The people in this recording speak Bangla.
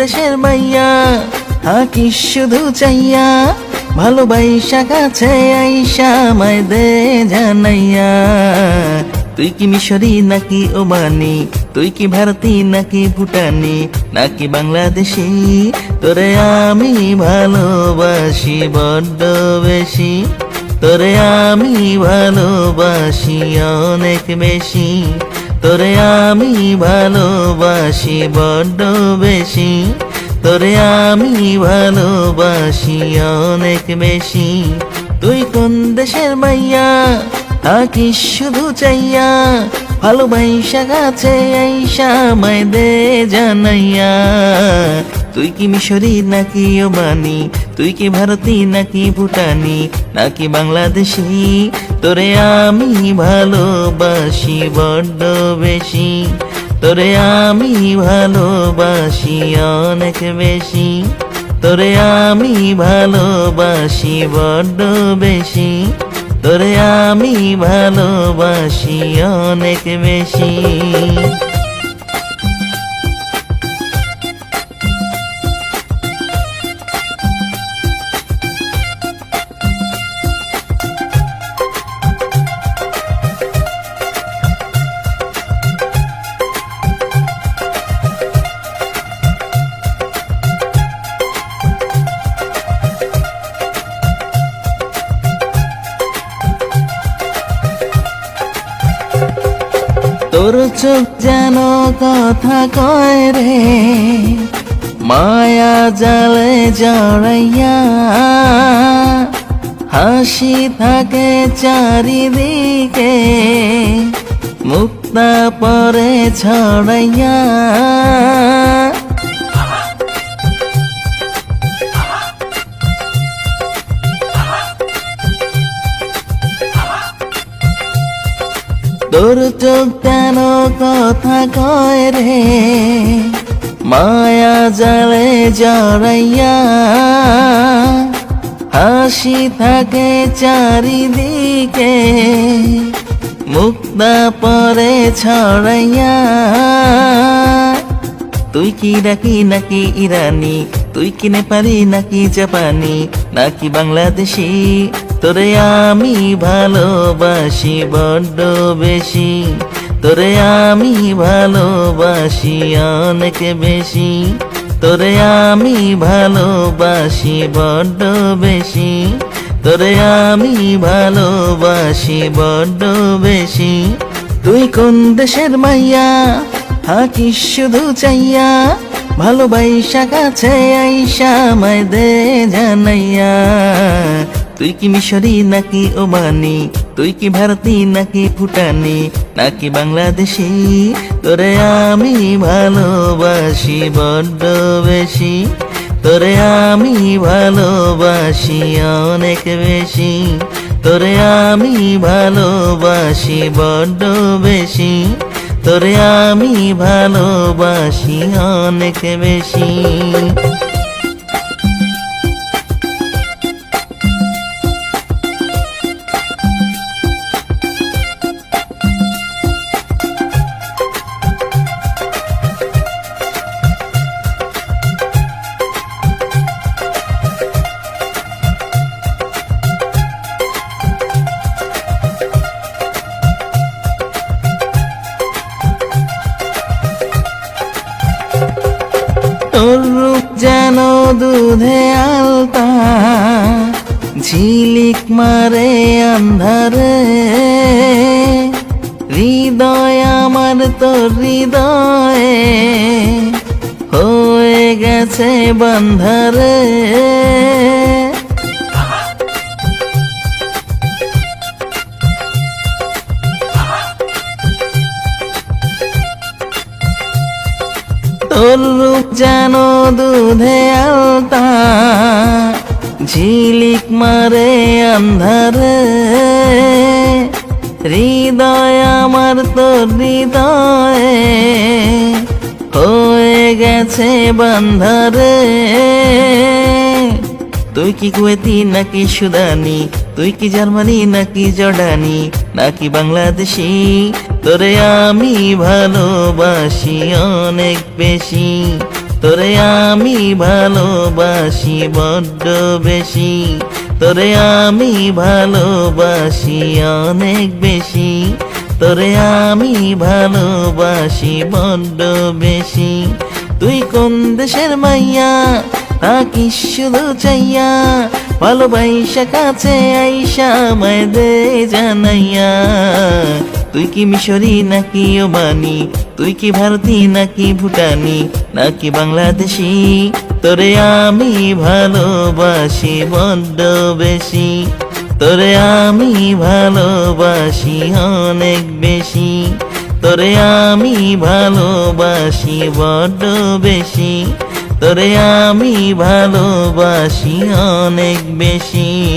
দেশের মাইয়া হাকি শুধু চাইয়া, ভালোবাইসা কাছে আইসা মায় দে জানাইয়া। তুই কি মিশরি নাকি ওমানি, তুই কি ভারতী নাকি ভুটানি, নাকি বাংলাদেশি? তোরে আমি ভালোবাসি বড্ড বেশি, তোরে আমি ভালোবাসি অনেক বেশি। তোরে আমি ভালোবাসি বড্ড বেশি। তোরে আমি ভালোবাসি অনেক বেশি। তুই কোন দেশের মাইয়া? থাকি শুধু চাইয়া। ভালোবাইসা গাছে আইসা মায় দে জানাইয়া। তুই কি মিশরি নাকি ওমানি? তুই কি ভারতী নাকি ভুটানি? নাকি বাংলাদেশি? তোরে আমি ভালোবাসি বড্ড বেশি। তোরে আমি ভালোবাসি অনেক বেশি। তোরে আমি ভালোবাসি বড্ড বেশি। তোরে আমি ভালোবাসি অনেক বেশি। চোখ যেন কথা কয় রে। মায়া জালে জড়াইয়া হাসি থাকে চারিদিকে মুক্তা পরে ছড়াইয়া তোর চোখ কেন কথা কয় রে? মায়া জালে জড়াইয়া হাসি থাকে চারিদিকে, মুক্তা পরে ছড়াইয়া তুই কি ডাকি নাকি ইরানি? তুই কি নেপালি, নাকি জাপানি? নাকি বাংলাদেশি? তোরে আমি ভালোবাসি বড্ড বেশি। তোরে আমি ভালোবাসি অনেক বেশি। তোরে আমি ভালোবাসি বড্ড বেশি। তোরে আমি ভালোবাসি বড্ড বেশি। তুই কোন দেশের মাইয়া? থাকি শুধু চাইয়া ভালোবাইসা কাছে আইসা মায় দে জানাইয়া। তুই কি মিশরি নাকি ওমানি, তুই কি ভারতী নাকি ভুটানি, নাকি বাংলাদেশি? তোরে আমি ভালোবাসি বড্ড বেশি, তোরে আমি ভালোবাসি অনেক বেশি, তোরে আমি ভালোবাসি বড্ড বেশি। তোরে আমি ভালোবাসি অনেক বেশি। দুধে আলতা ঝিলিক মারে আন্ধারে। হৃদয় আমার তো হৃদয়ে হয়ে গেছে বন্ধারে। রূপ যেন দুধে আলতা, ঝিলিক মারে আন্ধারে। হৃদয় আমার তোর হৃদয়ে হয়ে গেছে বান্ধারে। তুই কি কুয়েতি নাকি সুদানি? তুই কি জার্মানি নাকি জর্ডানি? নাকি বাংলাদেশি? তোরে আমি ভালোবাসি অনেক বেশি। তোরে আমি ভালোবাসি বড্ড বেশি। তোরে আমি ভালোবাসি অনেক বেশি। তোরে আমি ভালোবাসি বড্ড বেশি। তুই কোন দেশের মাইয়া? তা কি শুধু চাইয়া। ভালোবাইসা কাছে আইসা আমায় দে জানাইয়া। তুই কি মিশরি, নাকি ওমানি? তুই কি ভারতী, নাকি ভুটানি? নাকি বাংলাদেশি? তোরে আমি ভালোবাসি বড্ড বেশি। তোরে আমি ভালোবাসি অনেক বেশি। তোরে আমি ভালোবাসি বড্ড বেশি। তোরে আমি ভালোবাসি অনেক বেশি।